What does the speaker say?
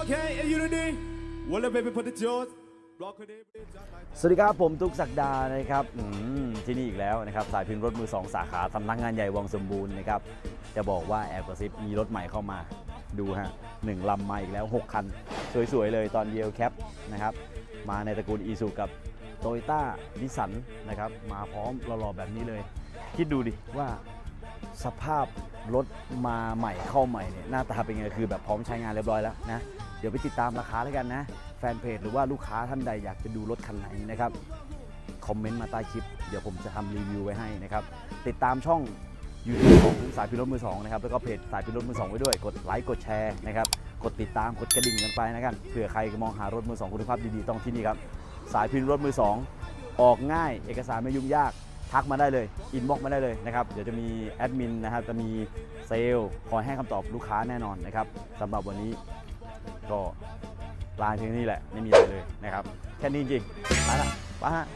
Okay, are you ready? Well, baby, put the jaws. สวัสดีครับผมตุกศักดานะครับที่นี่อีกแล้วนะครับสายพิมพ์รถมือ2สาขาสำนักงานใหญ่วังสมบูรณ์นะครับจะบอกว่าแอบกระซิบมีรถใหม่เข้ามาดูฮะหนึ่งลำมาอีกแล้ว 6 คัน สวยๆ เลยตอนเยลแคปนะครับมาในตระกูลอีซูกับโตโยต้าดิสันนะครับมาพร้อมหล่อๆ แบบนี้เลย คิดดูดิว่าสภาพรถมาใหม่เข้าใหม่เนี่ยหน้าตาเป็นไงคือแบบพร้อมใช้งานเรียบร้อยแล้วนะ เดี๋ยวไปติดตามราคาแล้วกันนะ แฟนเพจหรือว่าลูกค้าท่านใดอยากจะดูรถคันไหนนะครับ คอมเมนต์มาใต้คลิป เดี๋ยวผมจะทำรีวิวไว้ให้นะครับ ติดตามช่อง YouTube ของสายพิรถมือสองนะครับแล้วก็เพจสายพิรถมือสองไว้ด้วย กดไลค์กดแชร์นะครับกดติดตามกดกระดิ่งกันไปนะครับเผื่อใครมองหารถมือสองคุณภาพดีๆต้องที่นี่ครับสายพิมพ์รถมือสองออกง่ายเอกสารไม่ยุ่งยากทักมาได้เลยอินบ็อกมาได้เลยนะครับเดี๋ยวจะมีแอดมินนะครับจะมีเซลล์คอยให้คำตอบลูกค้าแน่นอนนะครับสำหรับวันนี้ ก็ลาเพียงนี้แหละไม่มีอะไรเลยนะครับ แค่นี้จริงไปละไปฮะ